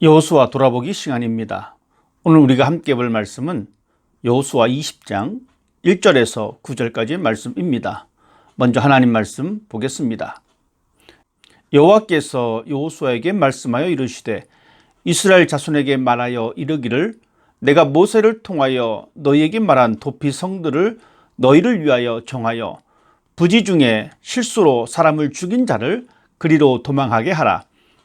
여호수아 돌아보기 시간입니다. 오늘 우리가 함께 볼 말씀은 여호수아 20장 1절에서 9절까지의 말씀입니다. 먼저 하나님 말씀 보겠습니다. 여호와께서 여호수아에게 말씀하여 이르시되 이스라엘 자손에게 말하여 이르기를 내가 모세를 통하여 너희에게 말한 도피 성들을 너희를 위하여 정하여 부지 중에 실수로 사람을 죽인 자를 그리로 도망하게 하라.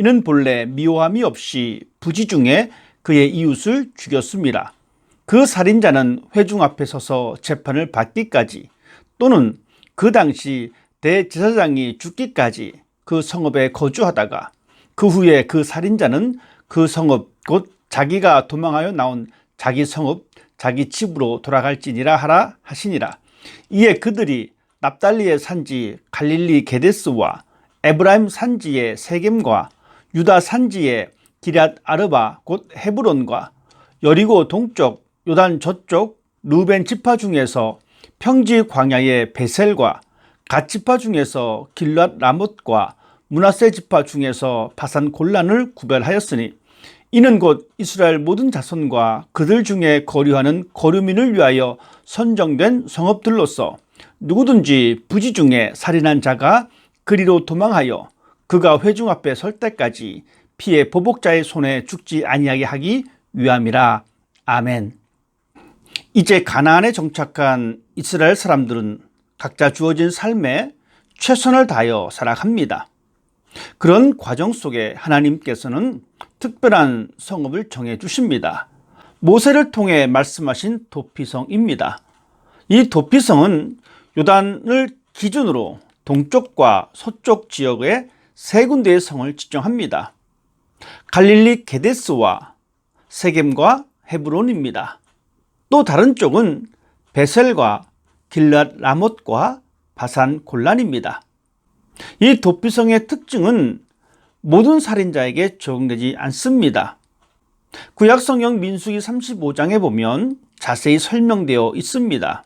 이는 본래 미워함이 없이 부지 중에 그의 이웃을 죽였습니다. 그 살인자는 회중 앞에 서서 재판을 받기까지 또는 그 당시 대제사장이 죽기까지 그 성읍에 거주하다가 그 후에 그 살인자는 그 성읍 곧 자기가 도망하여 나온 자기 성읍 자기 집으로 돌아갈지니라 하라 하시니라. 이에 그들이 납달리의 산지 갈릴리 게데스와 에브라임 산지의 세겜과 유다 산지의 기럇 아르바 곧 헤브론과 여리고 동쪽 요단 저쪽 루벤 지파 중에서 평지 광야의 베셀과 갓 지파 중에서 길랏 라못과 문하세 지파 중에서 바산 골란을 구별하였으니 이는 곧 이스라엘 모든 자손과 그들 중에 거류하는 거류민을 위하여 선정된 성읍들로서 누구든지 부지 중에 살인한 자가 그리로 도망하여 그가 회중 앞에 설 때까지 피해 보복자의 손에 죽지 아니하게 하기 위함이라. 아멘. 이제 가나안에 정착한 이스라엘 사람들은 각자 주어진 삶에 최선을 다하여 살아갑니다. 그런 과정 속에 하나님께서는 특별한 성읍을 정해 주십니다. 모세를 통해 말씀하신 도피성입니다. 이 도피성은 요단을 기준으로 동쪽과 서쪽 지역의 세 군데의 성을 지정합니다. 갈릴리 게데스와 세겜과 헤브론입니다. 또 다른 쪽은 베셀과 길랏 라못과 바산 골란입니다. 이 도피성의 특징은 모든 살인자에게 적용되지 않습니다. 구약성경 민수기 35장에 보면 자세히 설명되어 있습니다.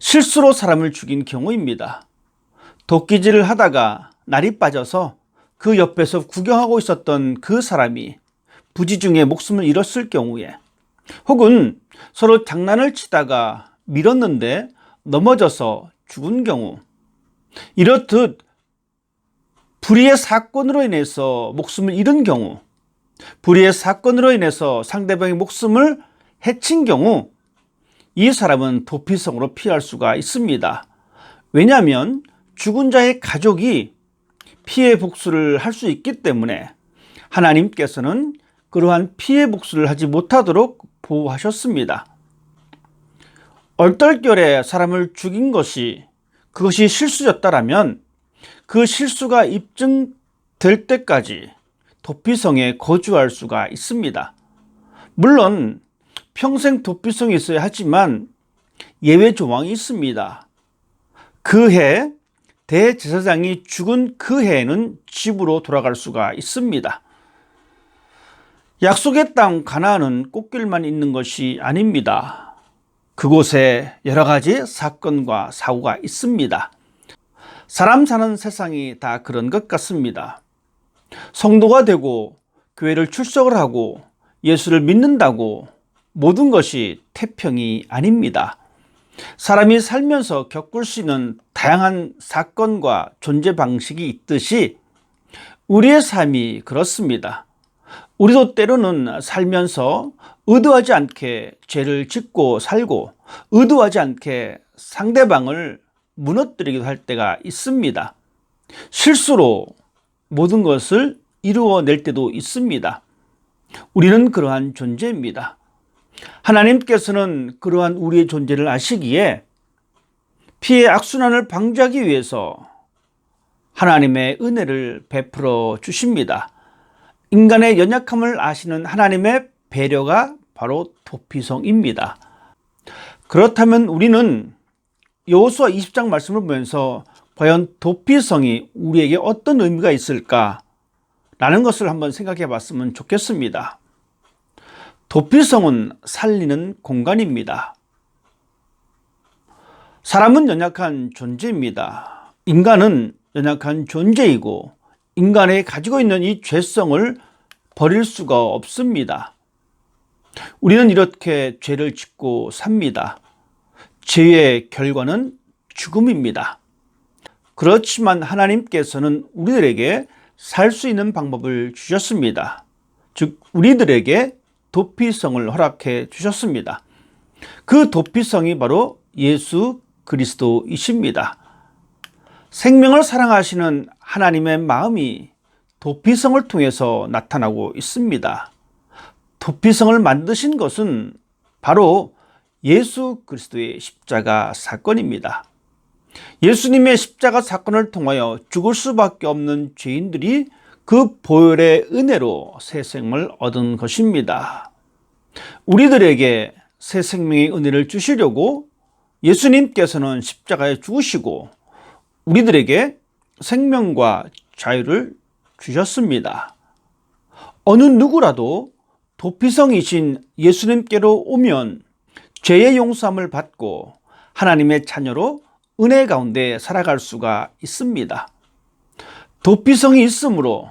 실수로 사람을 죽인 경우입니다. 도끼질을 하다가 날이 빠져서 그 옆에서 구경하고 있었던 그 사람이 부지 중에 목숨을 잃었을 경우에 혹은 서로 장난을 치다가 밀었는데 넘어져서 죽은 경우 이렇듯 불의의 사건으로 인해서 목숨을 잃은 경우 불의의 사건으로 인해서 상대방의 목숨을 해친 경우 이 사람은 도피성으로 피할 수가 있습니다. 왜냐하면 죽은 자의 가족이 피해 복수를 할 수 있기 때문에 하나님께서는 그러한 피해 복수를 하지 못하도록 보호하셨습니다. 얼떨결에 사람을 죽인 것이 그것이 실수였다라면 그 실수가 입증될 때까지 도피성에 거주할 수가 있습니다. 물론 평생 도피성이 있어야 하지만 예외 조항이 있습니다. 그해 대제사장이 죽은 그 해에는 집으로 돌아갈 수가 있습니다. 약속의 땅 가나안은 꽃길만 있는 것이 아닙니다. 그곳에 여러 가지 사건과 사고가 있습니다. 사람 사는 세상이 다 그런 것 같습니다. 성도가 되고 교회를 출석을 하고 예수를 믿는다고 모든 것이 태평이 아닙니다. 사람이 살면서 겪을 수 있는 다양한 사건과 존재 방식이 있듯이 우리의 삶이 그렇습니다. 우리도 때로는 살면서 의도하지 않게 죄를 짓고 살고 의도하지 않게 상대방을 무너뜨리기도 할 때가 있습니다. 실수로 모든 것을 이루어낼 때도 있습니다. 우리는 그러한 존재입니다. 하나님께서는 그러한 우리의 존재를 아시기에 피해 악순환을 방지하기 위해서 하나님의 은혜를 베풀어 주십니다. 인간의 연약함을 아시는 하나님의 배려가 바로 도피성입니다. 그렇다면 우리는 여호수아 20장 말씀을 보면서 과연 도피성이 우리에게 어떤 의미가 있을까? 라는 것을 한번 생각해 봤으면 좋겠습니다. 도피성은 살리는 공간입니다. 사람은 연약한 존재입니다. 인간은 연약한 존재이고 인간의 가지고 있는 이 죄성을 버릴 수가 없습니다. 우리는 이렇게 죄를 짓고 삽니다. 죄의 결과는 죽음입니다. 그렇지만 하나님께서는 우리들에게 살 수 있는 방법을 주셨습니다. 즉, 우리들에게 도피성을 허락해 주셨습니다. 그 도피성이 바로 예수 그리스도이십니다. 생명을 사랑하시는 하나님의 마음이 도피성을 통해서 나타나고 있습니다. 도피성을 만드신 것은 바로 예수 그리스도의 십자가 사건입니다. 예수님의 십자가 사건을 통하여 죽을 수밖에 없는 죄인들이 그 보혈의 은혜로 새 생명을 얻은 것입니다. 우리들에게 새 생명의 은혜를 주시려고 예수님께서는 십자가에 죽으시고 우리들에게 생명과 자유를 주셨습니다. 어느 누구라도 도피성이신 예수님께로 오면 죄의 용서함을 받고 하나님의 자녀로 은혜 가운데 살아갈 수가 있습니다. 도피성이 있으므로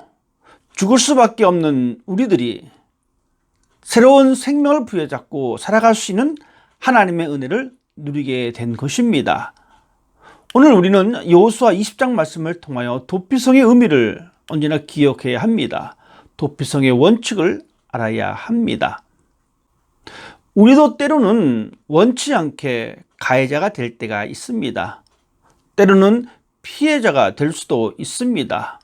죽을 수밖에 없는 우리들이 새로운 생명을 부여잡고 살아갈 수 있는 하나님의 은혜를 누리게 된 것입니다. 오늘 우리는 여호수아 20장 말씀을 통하여 도피성의 의미를 언제나 기억해야 합니다. 도피성의 원칙을 알아야 합니다. 우리도 때로는 원치 않게 가해자가 될 때가 있습니다. 때로는 피해자가 될 수도 있습니다.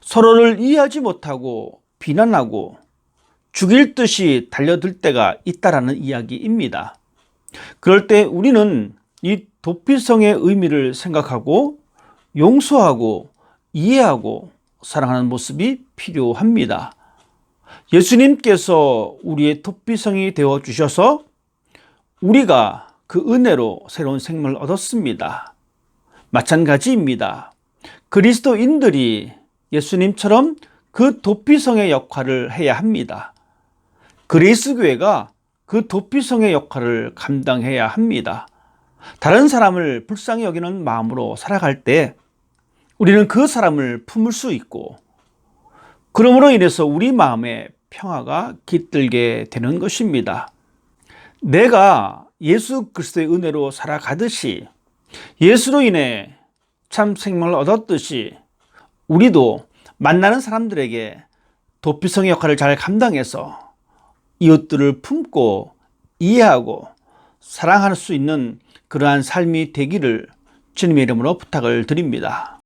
서로를 이해하지 못하고 비난하고 죽일 듯이 달려들 때가 있다라는 이야기입니다. 그럴 때 우리는 이 도피성의 의미를 생각하고 용서하고 이해하고 사랑하는 모습이 필요합니다. 예수님께서 우리의 도피성이 되어 주셔서 우리가 그 은혜로 새로운 생명을 얻었습니다. 마찬가지입니다. 그리스도인들이 예수님처럼 그 도피성의 역할을 해야 합니다. 그리스 교회가 그 도피성의 역할을 감당해야 합니다. 다른 사람을 불쌍히 여기는 마음으로 살아갈 때 우리는 그 사람을 품을 수 있고 그러므로 인해서 우리 마음에 평화가 깃들게 되는 것입니다. 내가 예수 그리스도의 은혜로 살아가듯이 예수로 인해 참 생명을 얻었듯이 우리도 만나는 사람들에게 도피성의 역할을 잘 감당해서 이웃들을 품고 이해하고 사랑할 수 있는 그러한 삶이 되기를 주님의 이름으로 부탁을 드립니다.